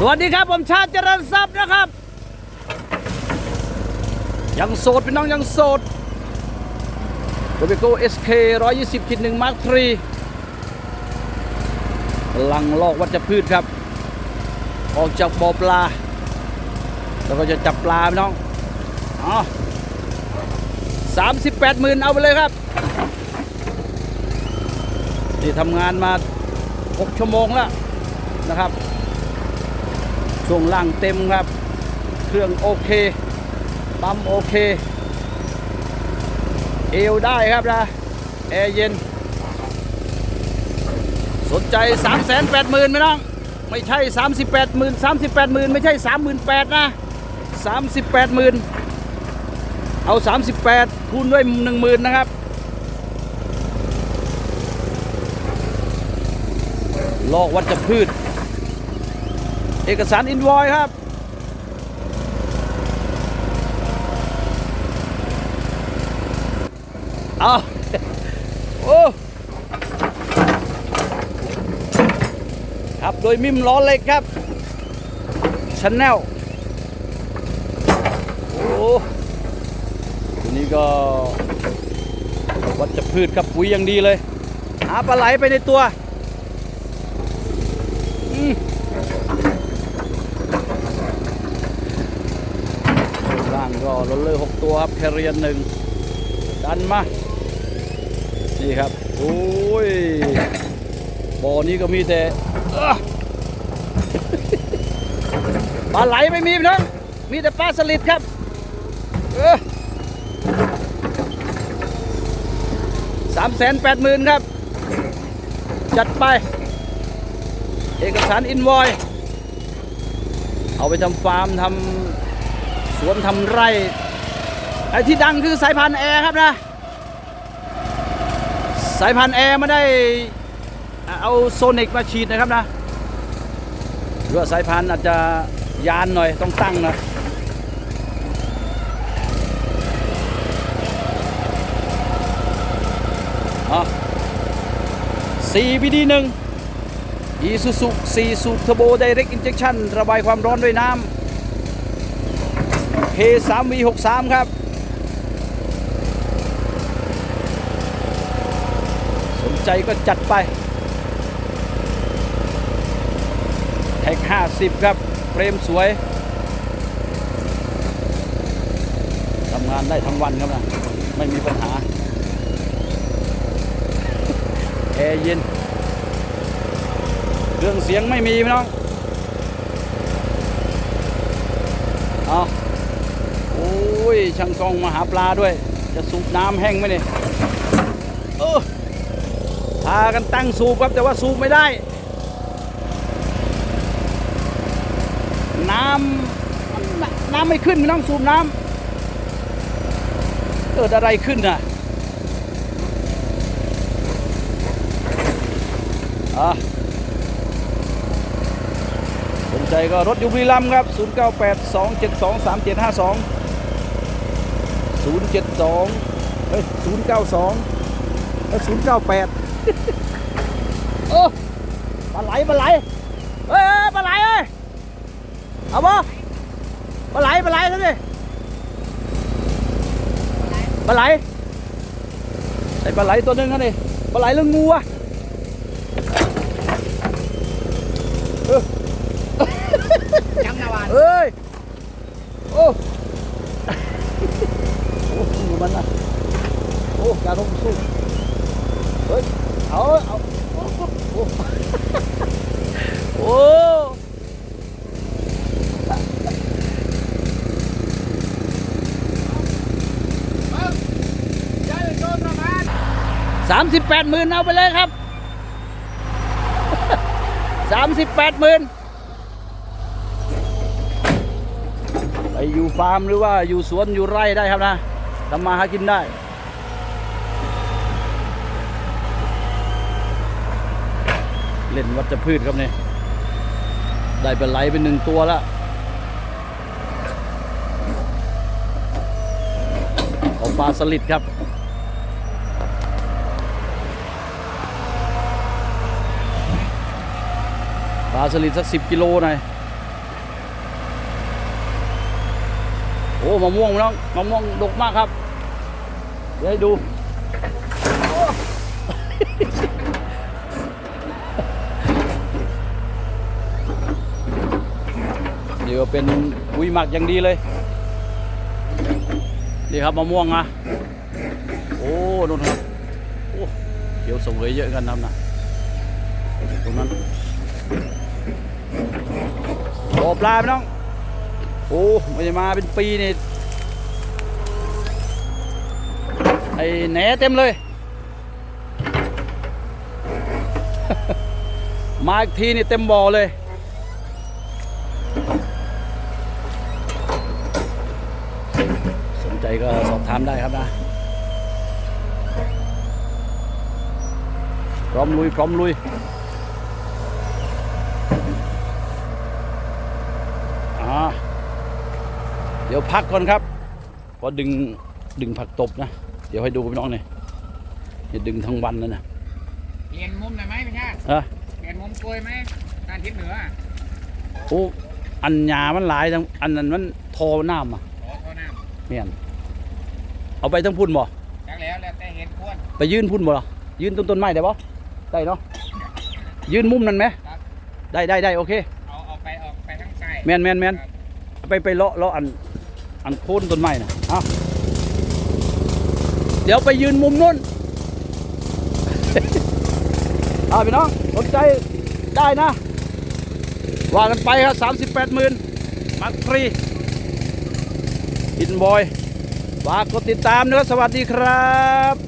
สวัสดีครับผมชาติเจริญทรัพย์นะครับ ยังโสดพี่น้องยังโสดโรเบโก้เอสเคร้อยยี่สิบขีดหนึ่งมาร์คทรีลังลอกวัชพืชครับ ออกจากบ่อปลา แล้วก็จะจับปลาพี่น้องอ๋อสามสิบแปดหมื่นเอาไปเลยครับที่ทำงานมา6ชั่วโมงแล้วนะครับ ช่วงล่างเต็มครับ เครื่องโอเค ปั๊มโอเค เอวได้ครับนะ แอร์เย็น สนใจ 3 8 0 0 0 0ไหมน้องไม่ใช่ 38 0 0 0 0 38 0 0 0ไม่ใช่ 38,000นะ 38 0 0 0เอา 38 คูณด้วย 10,000 นะครับลอกวัชพืช เอกสารอินวอยครับ เอาโอ้ครับโดยมิมล้อเล็กครับชาแนลโอ้ตัวนี้ก็วัชพืชครับปุ๋ยอย่างดีเลย หาปลาไหลไปในตัว อืมล่าง ก็รถเลอร์หกตัวครับแคเรียนหนึ่งดันมา นี่ครับ โอ้ยบ่อนี้ก็มีแต่ปลาไหลไม่มีพี่น้องมีแต่ปลาสลิดครับสามแสนแปดหมื่นครับ จัดไป เอกสารอินวอย เอาไปทำฟาร์มทำ สวนทำไร่ไอ้ที่ดังคือสายพันธุ์แอร์ครับนะ สายพันธุ์แอร์ไม่ได้เอาโซนิกมาฉีดนะครับนะหรือว่าสายพันธุ์อาจจะยานหน่อยต้องตั้งนะอ๋อ 4BD 1อีซูซู4สูบเทอร์โบไดเรกอินเจคชั่นระบายความร้อนด้วยน้ำ K3V63 ครับ สนใจก็จัดไป แท็ก 50 ครับเฟรมสวยทำงานได้ทั้งวันครับนะ ไม่มีปัญหา แอร์เย็น เครื่องเสียงไม่มีพี่น้อง ช่างกล้องมาหาปลาด้วย จะสูบน้ำแห้งไหมเนี่ยเออพากันตั้งสูบครับแต่ว่าสูบไม่ได้ น้ำน้ำไม่ขึ้นพี่น้องสูบน้ำเกิดอะไรขึ้นน่ะอะสนใจก็รถยูบรีรัมย์ครับ 0982723752 072เฮ้ย092เฮ้ย098โอ้ปลาไหลปลาไหลเฮ้ยเฮ้ยปลาไหลเอ้ยเอาบ่ปลาไหลปลาไหลนั่นดิปลาไหลใส่ปลาไหลตัวหนึงนั่นดิปลาไหลเรื่องงูอะเออจังนะวันเอ้ยโอ้ โอ้สู้มันนะโอ้กาลงสู้เฮ้ยเอาเอาโอ้โอ้โอ้ยสามสิบแปดหมื่นเอาไปเลยครับสามสิบแปดหมื่นไปอยู่ฟาร์มหรือว่าอยู่สวนอยู่ไร่ได้ครับนะ ทำมาหากินได้เล่นวัชพืชครับเนี่ยได้เป็นไหลเป็นหนึ่งตัวแล้วเอาปลาสลิดครับ ปลาสลิดสักสิบกิโลหน่อย อ้มะม่วงน้องมะม่วงดกมากครับ เดี๋ยวให้ดูโอ้นี่ก็เป็นปุ๋ยหมักอย่างดีเลย นี่ครับมะม่วงนะโอ้นู่นครับโอ้เขียวสวยเยอะกันนะนะตรงนั้นโอปลาไหมน้อง โอ้ไม่ได้มาเป็นปีนี่ไอ้แหนเต็มเลย มาอีกทีนี่เต็มบ่อเลย สนใจก็สอบถามได้ครับนะ พร้อมลุย พร้อมลุยอ่า เดี๋ยวพักก่อนครับเพอดึงดึงผักตบนะ เดี๋ยวให้ดูพี่น้องเนี่ยอย่าดึงทั้งวันนะนะเปลี่ยนมุมหน่อยไหมพี่ชาติเอะเปลี่ยนมุมกลวยไหมด้านทิศเหนืออะโอ้อันหยามันหลายทั้งอันนั้นมันทอน้ำอะขอเขาน้เมียนเอาไปทั้งพุ่นบ่ำจักแล้วแล้วแต่เห็นควร ไปยืนพุ่นบ่ล่ะยืนต้นต้นไม้ได้บ่ได้เนาะยืนมุมนั้นไหมครับ ได้ได้ได้โอเค เอาเอาไปออกไปทางซ้ายแมนแมนแมนครับไปไปเลาะเลาะอัน อันโคนต้นไม้นะเอาเดี๋ยวไปยืนมุมนู้นเอาพี่น้องสนใจได้นะ ว่ากันไปครับสามสิบแปดหมื่นมักฟรีอินบอยฝากกดติดตามนะครับสวัสดีครับ